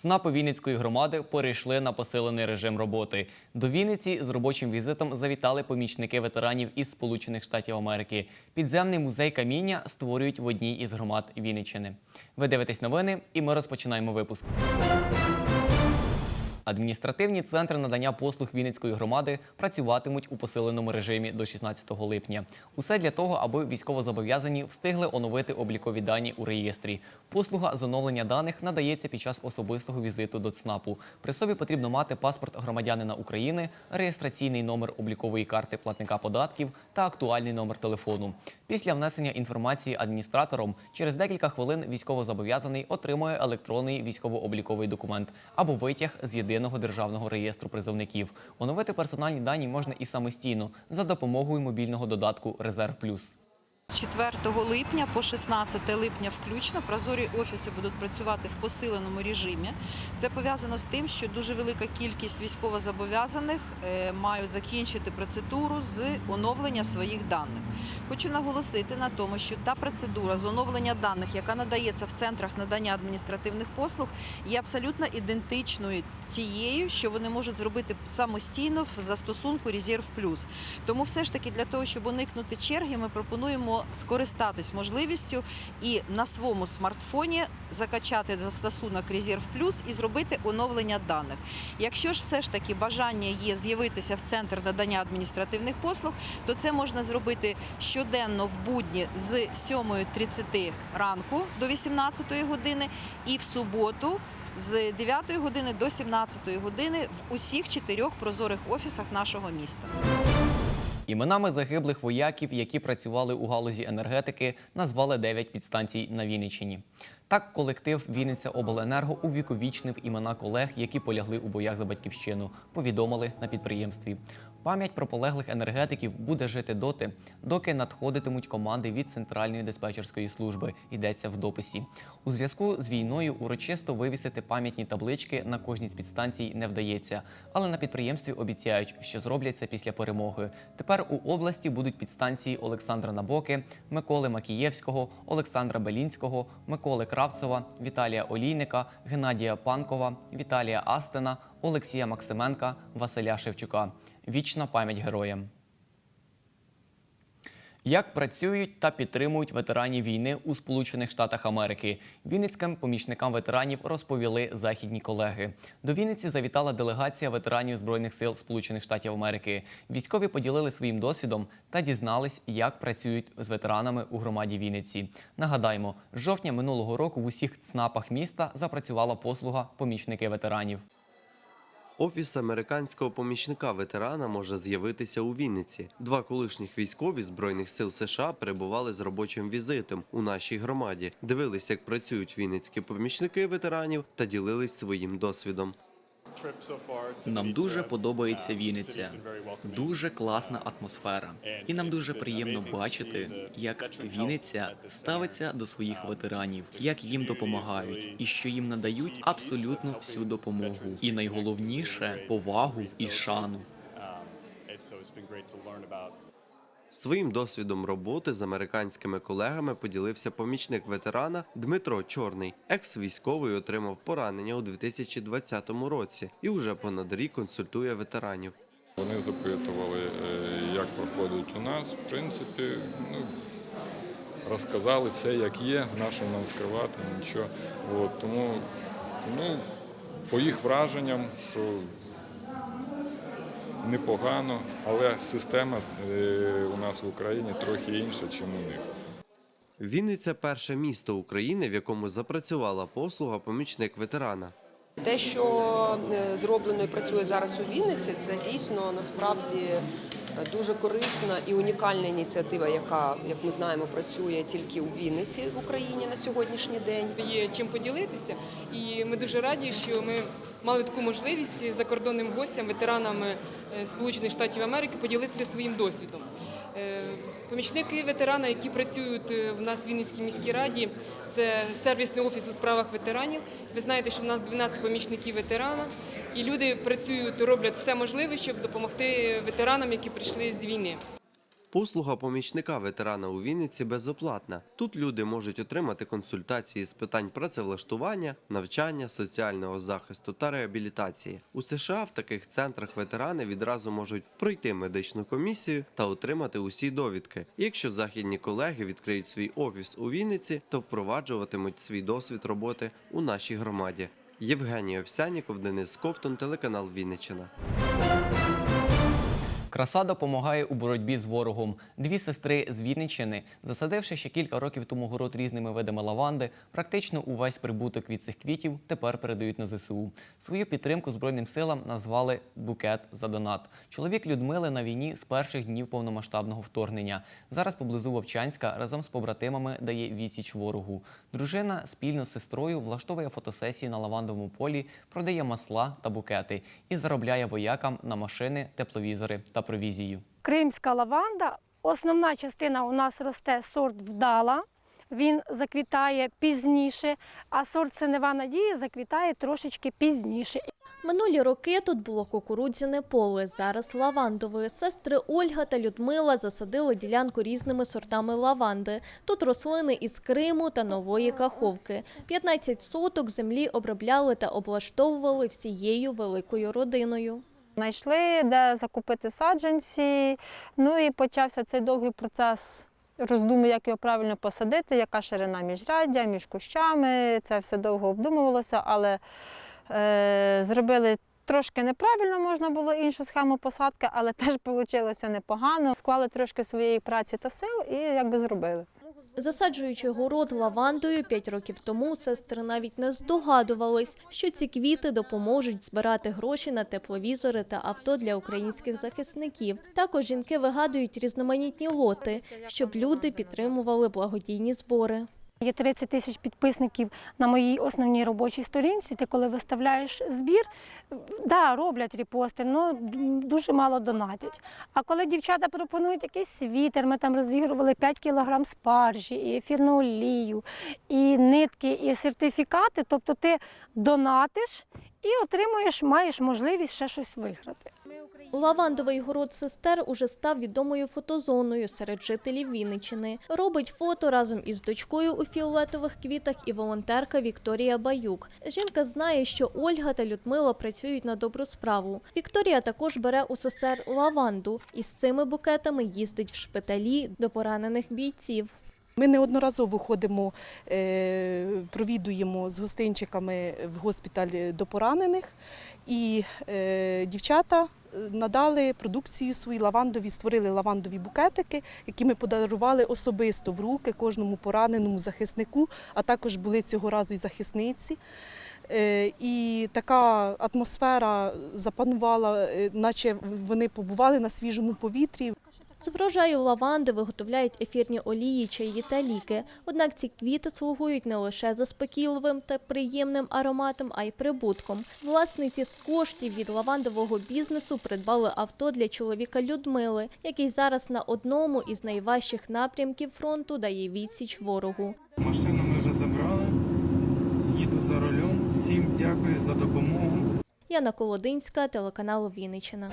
ЦНАПи Вінницької громади перейшли на посилений режим роботи. До Вінниці з робочим візитом завітали помічники ветеранів із Сполучених Штатів Америки. Підземний музей каміння створюють в одній із громад Вінниччини. Ви дивитесь новини, і ми розпочинаємо випуск. Адміністративні центри надання послуг Вінницької громади працюватимуть у посиленому режимі до 16 липня. Усе для того, аби військовозобов'язані встигли оновити облікові дані у реєстрі. Послуга з оновлення даних надається під час особистого візиту до ЦНАПу. При собі потрібно мати паспорт громадянина України, реєстраційний номер облікової карти платника податків та актуальний номер телефону. Після внесення інформації адміністратором через декілька хвилин військовозобов'язаний отримує електронний військово-обліковий документ або витяг з єдиного державного реєстру призовників. Оновити персональні дані можна і самостійно за допомогою мобільного додатку Резерв Плюс. З 4 липня по 16 липня включно прозорі офіси будуть працювати в посиленому режимі. Це пов'язано з тим, що дуже велика кількість військовозобов'язаних е, мають закінчити процедуру з оновлення своїх даних. Хочу наголосити на тому, що та процедура з оновлення даних, яка надається в центрах надання адміністративних послуг, є абсолютно ідентичною тією, що вони можуть зробити самостійно в застосунку Резерв Плюс. Тому все ж таки для того, щоб уникнути черги, ми пропонуємо скористатись можливістю і на своєму смартфоні закачати застосунок Резерв Плюс і зробити оновлення даних. Якщо ж все ж таки бажання є з'явитися в центр надання адміністративних послуг, то це можна зробити щоденно в будні з 7.30 ранку до 18 години і в суботу з 9 години до 17 години в усіх чотирьох прозорих офісах нашого міста. Іменами загиблих вояків, які працювали у галузі енергетики, назвали 9 підстанцій на Вінниччині. Так, колектив Вінниця Обленерго увіковічнив імена колег, які полягли у боях за батьківщину, повідомили на підприємстві. Пам'ять про полеглих енергетиків буде жити доти, доки надходитимуть команди від центральної диспетчерської служби. Йдеться в дописі. У зв'язку з війною урочисто вивісити пам'ятні таблички на кожній з підстанцій не вдається, але на підприємстві обіцяють, що зроблять це після перемоги. Тепер у області будуть підстанції Олександра Набоки, Миколи Макієвського, Олександра Белінського, Миколи Кравцева, Віталія Олійника, Геннадія Панкова, Віталія Астена, Олексія Максименка, Василя Шевчука. Вічна пам'ять героям. Як працюють та підтримують ветеранів війни у Сполучених Штатах Америки? Вінницьким помічникам ветеранів розповіли західні колеги. До Вінниці завітала делегація ветеранів збройних сил Сполучених Штатів Америки. Військові поділили своїм досвідом та дізнались, як працюють з ветеранами у громаді Вінниці. Нагадаємо, жовтня минулого року в усіх ЦНАПах міста запрацювала послуга помічники ветеранів. Офіс американського помічника ветерана може з'явитися у Вінниці. Два колишніх військові збройних сил США перебували з робочим візитом у нашій громаді, дивились, як працюють вінницькі помічники ветеранів та ділились своїм досвідом. Нам дуже подобається Вінниця. Дуже класна атмосфера. І нам дуже приємно бачити, як Вінниця ставиться до своїх ветеранів, як їм допомагають, і що їм надають абсолютно всю допомогу. І найголовніше повагу і шану. Своїм досвідом роботи з американськими колегами поділився помічник ветерана Дмитро Чорний. Екс-військовий отримав поранення у 2020 році і вже понад рік консультує ветеранів. Вони запитували, е, як проходить у нас. В принципі, ну, розказали все, як є, нащо нам скривати, нічого. От, тому ну, по їх враженням, що непогано, але система е, у нас в Україні трохи інша, ніж у них. Вінниця перше місто України, в якому запрацювала послуга помічник ветерана. Те, що е, зроблено і працює зараз у Вінниці, це дійсно насправді е, дуже корисна і унікальна ініціатива, яка, як ми знаємо, працює тільки у Вінниці в Україні на сьогоднішній день. є чим поділитися. І ми дуже раді, що ми мали таку можливість закордонним гостям, ветеранам е, Сполучених Штатів Америки поділитися своїм досвідом. Помічники ветерана, які працюють е, в нас в Вінницькій міській раді, це сервісний офіс у справах ветеранів. Ви знаєте, що в нас 12 помічників ветерана, і люди працюють, роблять все можливе, щоб допомогти ветеранам, які прийшли з війни. Послуга помічника ветерана у Вінниці безоплатна. Тут люди можуть отримати консультації з питань працевлаштування, навчання, соціального захисту та реабілітації. У США в таких центрах ветерани відразу можуть пройти медичну комісію та отримати усі довідки. Якщо західні колеги відкриють свій офіс у Вінниці, то впроваджуватимуть свій досвід роботи у нашій громаді. Євгеній Овсяніков, Денис Ковтун, телеканал Вінниччина. Краса допомагає у боротьбі з ворогом. Дві сестри з Вінниччини, засадивши ще кілька років тому город різними видами лаванди, практично увесь прибуток від цих квітів тепер передають на ЗСУ. Свою підтримку Збройним силам назвали букет за донат. Чоловік Людмили на війні з перших днів повномасштабного вторгнення. Зараз поблизу Вовчанська разом з побратимами дає відсіч ворогу. Дружина спільно з сестрою влаштовує фотосесії на лавандовому полі, продає масла та букети і заробляє воякам на машини, тепловізори та провізію. Кримська лаванда. Основна частина у нас росте сорт вдала. Він заквітає пізніше, а сорт синева надія заквітає трошечки пізніше. Минулі роки тут було кукурудзяне поле, зараз лавандове. Сестри Ольга та Людмила засадили ділянку різними сортами лаванди. Тут рослини із Криму та Нової Каховки. 15 соток землі обробляли та облаштовували всією великою родиною. Знайшли, де закупити саджанці. Ну і почався цей довгий процес роздуму, як його правильно посадити, яка ширина міжряддя, між кущами. Це все довго обдумувалося, але е, зробили трошки неправильно, можна було іншу схему посадки, але теж вийшло непогано. Вклали трошки своєї праці та сил і якби зробили. Засаджуючи город лавандою 5 років тому, сестри навіть не здогадувались, що ці квіти допоможуть збирати гроші на тепловізори та авто для українських захисників. Також жінки вигадують різноманітні лоти, щоб люди підтримували благодійні збори. Є 30 тисяч підписників на моїй основній робочій сторінці. Ти коли виставляєш збір, да, роблять репости, але дуже мало донатять. А коли дівчата пропонують якийсь світер, ми там розігрували 5 кілограм спаржі, і ефірну олію, і нитки, і сертифікати. Тобто ти донатиш і отримуєш, маєш можливість ще щось виграти. Лавандовий город сестер уже став відомою фотозоною серед жителів Вінниччини. Робить фото разом із дочкою у фіолетових квітах і волонтерка Вікторія Баюк. Жінка знає, що Ольга та Людмила працюють на добру справу. Вікторія також бере у сестер лаванду і з цими букетами їздить в шпиталі до поранених бійців. Ми неодноразово ходимо, е, провідуємо з гостинчиками в госпіталь до поранених, і е, дівчата е, надали продукцію свою лавандові, створили лавандові букетики, які ми подарували особисто в руки кожному пораненому захиснику, а також були цього разу і захисниці. Е, І така атмосфера запанувала, е, наче вони побували на свіжому повітрі. З врожаю лаванди виготовляють ефірні олії, чаї та ліки. Однак ці квіти слугують не лише заспокійливим та приємним ароматом, а й прибутком. Власниці з коштів від лавандового бізнесу придбали авто для чоловіка Людмили, який зараз на одному із найважчих напрямків фронту дає відсіч ворогу. Машину ми вже забрали. Їду за рулем. Всім дякую за допомогу. Яна Колодинська, телеканал Вінниччина.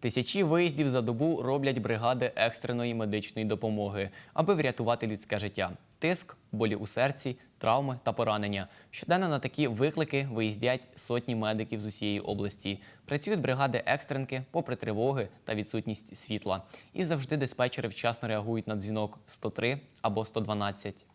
Тисячі виїздів за добу роблять бригади екстреної медичної допомоги, аби врятувати людське життя. Тиск, болі у серці, травми та поранення. Щоденно на такі виклики виїздять сотні медиків з усієї області. Працюють бригади екстренки попри тривоги та відсутність світла. І завжди диспетчери вчасно реагують на дзвінок 103 або 112.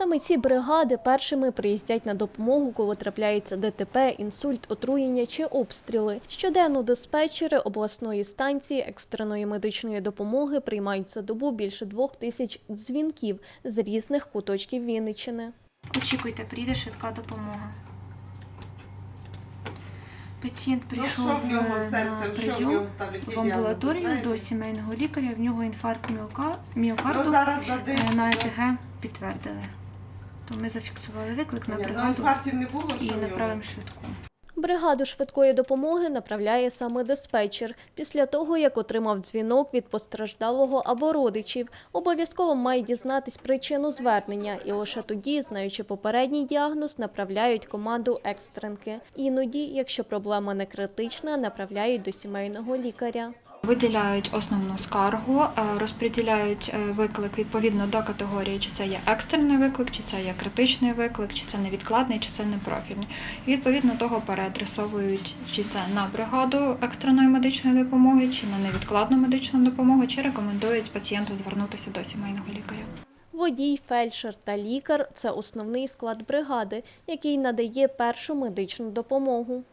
Саме ці бригади першими приїздять на допомогу, коли трапляється ДТП, інсульт, отруєння чи обстріли. Щоденно диспетчери обласної станції екстреної медичної допомоги приймають за добу більше двох тисяч дзвінків з різних куточків Вінниччини. Очікуйте, прийде швидка допомога. Пацієнт прийшов е, на прийом в амбулаторію до сімейного лікаря. В нього інфаркт міока- міокарду е, на ЕКГ підтвердили. То ми зафіксували виклик на бригаду і направимо швидку. Бригаду швидкої допомоги направляє саме диспетчер. Після того, як отримав дзвінок від постраждалого або родичів, обов'язково має дізнатись причину звернення і лише тоді, знаючи попередній діагноз, направляють команду екстренки. Іноді, якщо проблема не критична, направляють до сімейного лікаря. Виділяють основну скаргу, е, розподіляють е, виклик відповідно до категорії, чи це є екстрений виклик, чи це є критичний виклик, чи це невідкладний, чи це непрофільний. І відповідно того переадресовують чи це на бригаду екстреної медичної допомоги, чи на невідкладну медичну допомогу, чи рекомендують пацієнту звернутися до сімейного лікаря. Водій, фельдшер та лікар це основний склад бригади, який надає першу медичну допомогу.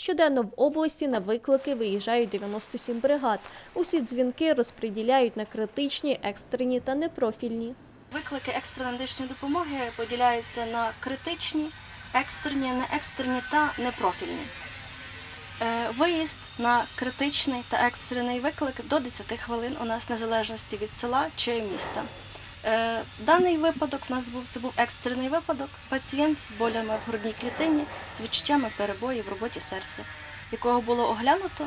Щоденно в області на виклики виїжджають 97 бригад. Усі дзвінки розподіляють на критичні, екстрені та непрофільні. Виклики екстреної медичної допомоги поділяються на критичні, екстрені, неекстрені та непрофільні. Е, Виїзд на критичний та екстрений виклик до 10 хвилин у нас незалежності від села чи міста. Е, Даний випадок в нас був це був екстрений випадок. Пацієнт з болями в грудній клітині з відчуттями перебоїв в роботі серця, якого було оглянуто,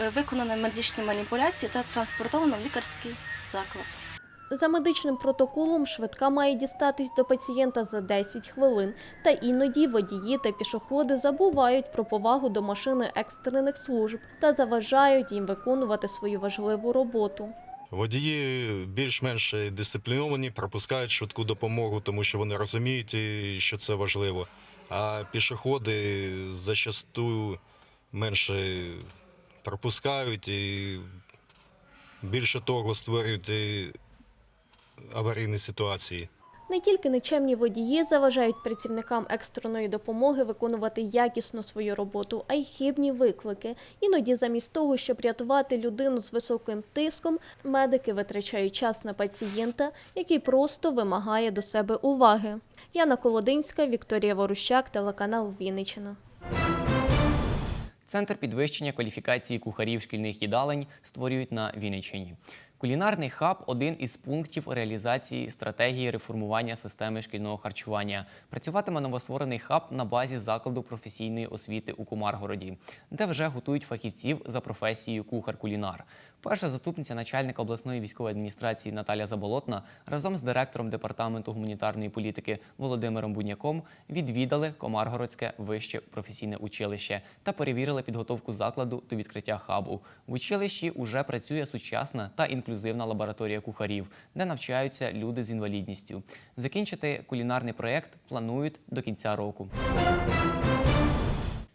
е, виконано медичні маніпуляції та транспортовано в лікарський заклад. За медичним протоколом швидка має дістатись до пацієнта за 10 хвилин, та іноді водії та пішоходи забувають про повагу до машини екстрених служб та заважають їм виконувати свою важливу роботу. Водії більш-менш дисципліновані, пропускають швидку допомогу, тому що вони розуміють, що це важливо. А пішоходи зачастую менше пропускають і більше того створюють аварійні ситуації. Не тільки нечемні водії заважають працівникам екстреної допомоги виконувати якісно свою роботу, а й хибні виклики. Іноді, замість того, щоб рятувати людину з високим тиском, медики витрачають час на пацієнта, який просто вимагає до себе уваги. Яна Колодинська, Вікторія Ворущак, телеканал Вінниччина. Центр підвищення кваліфікації кухарів шкільних їдалень створюють на Вінниччині. Кулінарний хаб один із пунктів реалізації стратегії реформування системи шкільного харчування. Працюватиме новостворений хаб на базі закладу професійної освіти у Комаргороді, де вже готують фахівців за професією кухар-кулінар. Перша заступниця начальника обласної військової адміністрації Наталя Заболотна разом з директором департаменту гуманітарної політики Володимиром Будняком відвідали Комаргородське вище професійне училище та перевірили підготовку закладу до відкриття хабу. В училищі уже працює сучасна та інклюзивна лабораторія кухарів, де навчаються люди з інвалідністю. Закінчити кулінарний проєкт планують до кінця року.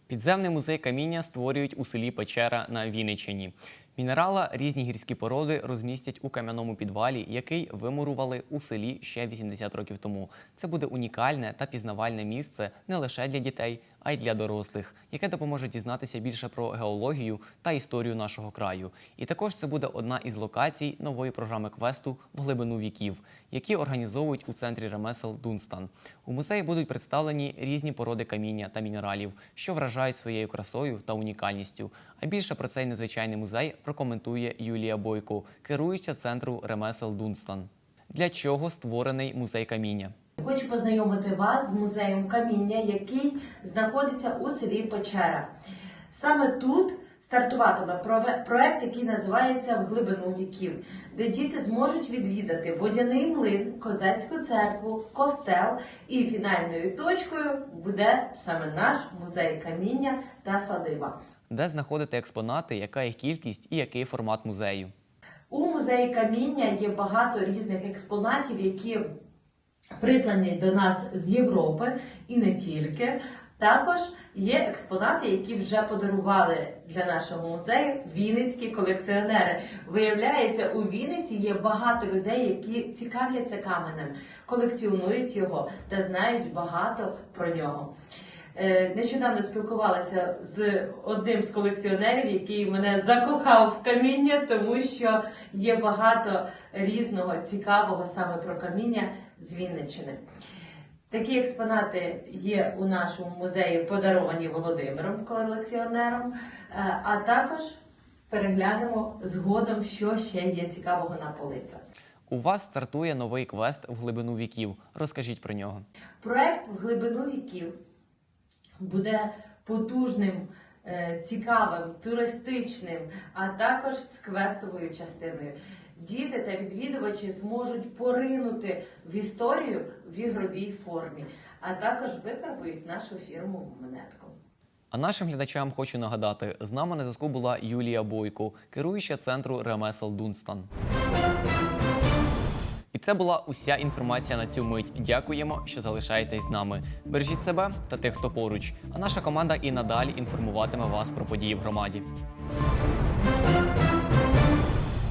Підземний музей каміння створюють у селі Печера на Вінниччині. Мінерала різні гірські породи розмістять у кам'яному підвалі, який вимурували у селі ще 80 років тому. Це буде унікальне та пізнавальне місце не лише для дітей, а й для дорослих, яке допоможе дізнатися більше про геологію та історію нашого краю. І також це буде одна із локацій нової програми квесту в глибину віків, які організовують у центрі ремесел Дунстан. У музеї будуть представлені різні породи каміння та мінералів, що вражають своєю красою та унікальністю. А більше про цей незвичайний музей прокоментує Юлія Бойко, керуюча центру ремесел Дунстан. Для чого створений музей каміння? Хочу познайомити вас з музеєм каміння, який знаходиться у селі Печера. Саме тут стартуватиме проект, який називається В глибину віків, де діти зможуть відвідати водяний млин, козацьку церкву, костел, і фінальною точкою буде саме наш музей каміння та садиба. Де знаходити експонати, яка їх кількість і який формат музею? У музеї каміння є багато різних експонатів, які прислані до нас з Європи і не тільки. Також є експонати, які вже подарували для нашого музею вінницькі колекціонери. Виявляється, у Вінниці є багато людей, які цікавляться каменем, колекціонують його та знають багато про нього. Е, Нещодавно спілкувалася з одним з колекціонерів, який мене закохав в каміння, тому що є багато різного цікавого саме про каміння з Вінниччини. Такі експонати є у нашому музеї, подаровані Володимиром, колекціонером, Е, а також переглянемо згодом, що ще є цікавого на полицях. У вас стартує новий квест в глибину віків. Розкажіть про нього. Проект в глибину віків буде потужним, е, цікавим, туристичним, а також з квестовою частиною. Діти та відвідувачі зможуть поринути в історію в ігровій формі, а також викарбують нашу фірму монетку. А нашим глядачам хочу нагадати: з нами на зв'язку була Юлія Бойко, керуюча центру ремесел Дунстан. Це була уся інформація на цю мить. Дякуємо, що залишаєтесь з нами. Бережіть себе та тих, хто поруч. А наша команда і надалі інформуватиме вас про події в громаді.